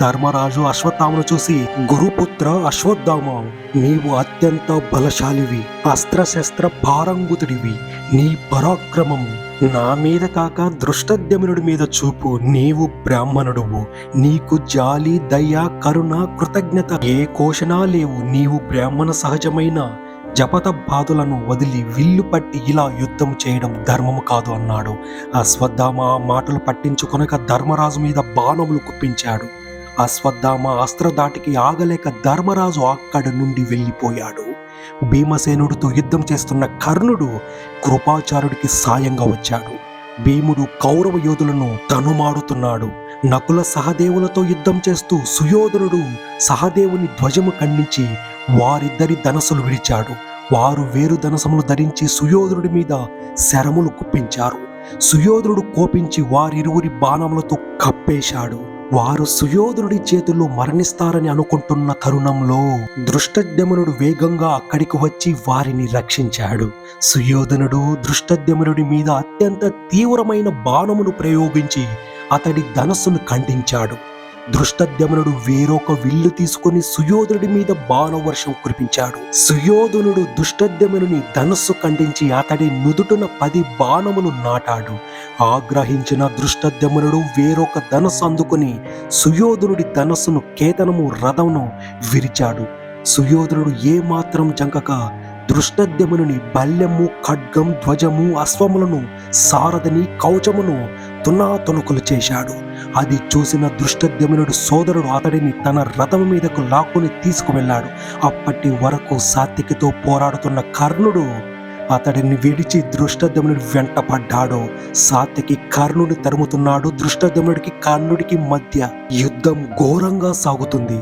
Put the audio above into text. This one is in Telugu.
ధర్మరాజు అశ్వత్థామను చూసి గురుపుత్ర అశ్వత్థామ నీవు అత్యంత బలశాలివి అస్త్రశస్త్ర పారంగుతుడివి నీ పరాక్రమము నా మీద కాక దృష్టద్యమునుడి మీద చూపు నీవు బ్రాహ్మణుడువు నీకు జాలి దయ కరుణ కృతజ్ఞత ఏ కోశనా లేవు నీవు బ్రాహ్మణ సహజమైన జపత బాధులను వదిలి విల్లు పట్టి ఇలా యుద్ధం చేయడం ధర్మము కాదు అన్నాడు. అశ్వత్థామ ఆ మాటలు పట్టించుకొనక ధర్మరాజు మీద బాణములు కుప్పించాడు. అశ్వత్థామ అస్త్రదాటికి ఆగలేక ధర్మరాజు అక్కడి నుండి వెళ్ళిపోయాడు. భీమసేనుడితో యుద్ధం చేస్తున్న కర్ణుడు కృపాచారుడికి సాయంగా వచ్చాడు. భీముడు కౌరవ యోధులను తనుమాడుతున్నాడు. నకుల సహదేవులతో యుద్ధం చేస్తూ సుయోధనుడు సహదేవుని ధ్వజము ఖండించి వారిద్దరి ధనసులు విడిచాడు. వారు వేరు ధనసములు ధరించి సుయోధనుడి మీద శరములు కుప్పించారు. సుయోధనుడు కోపించి వారిరువురి బాణములతో కప్పేశాడు. వారు సుయోధనుడి చేతుల్లో మరణిస్తారని అనుకుంటున్న తరుణంలో దృష్టద్యమనుడు వేగంగా అక్కడికి వచ్చి వారిని రక్షించాడు. సుయోధనుడు దృష్టద్యమనుడి మీద అత్యంత తీవ్రమైన బాణమును ప్రయోగించి అతడి ధనస్సును ఖండించాడు. దృష్టద్యమనుడు వేరొక విల్లు తీసుకుని సుయోధనుడి మీద బాణవర్షం కురిపించాడు. సుయోధనుడు దుష్టద్యమనుని ధనస్సు ఖండించి అతడి నుదుటున పది బాణములు నాటాడు. ఆగ్రహించిన దృష్టద్యమనుడు వేరొక ధనస్సు అందుకుని సుయోధనుడి ధనస్సును కేతనము రథమును విరిచాడు. సుయోధనుడు ఏమాత్రం జంకక దృష్టద్యమునుని బల్యము ఖడ్గం ధ్వజము అశ్వములను సారథిని కవచమును తునాతునకులు చేశాడు. అది చూసిన దృష్టద్యమునుడు సోదరుడు అతడిని తన రథం మీదకు లాక్కుని తీసుకువెళ్ళాడు. అప్పటి వరకు సాత్వికతో పోరాడుతున్న కర్ణుడు అతడిని విడిచి దృష్టద్యమునుడి వెంట పడ్డాడు. సాత్యకి కర్ణుడి తరుముతున్నాడు. దృష్టద్యమునుడికి కర్ణుడికి మధ్య యుద్ధం ఘోరంగా సాగుతుంది.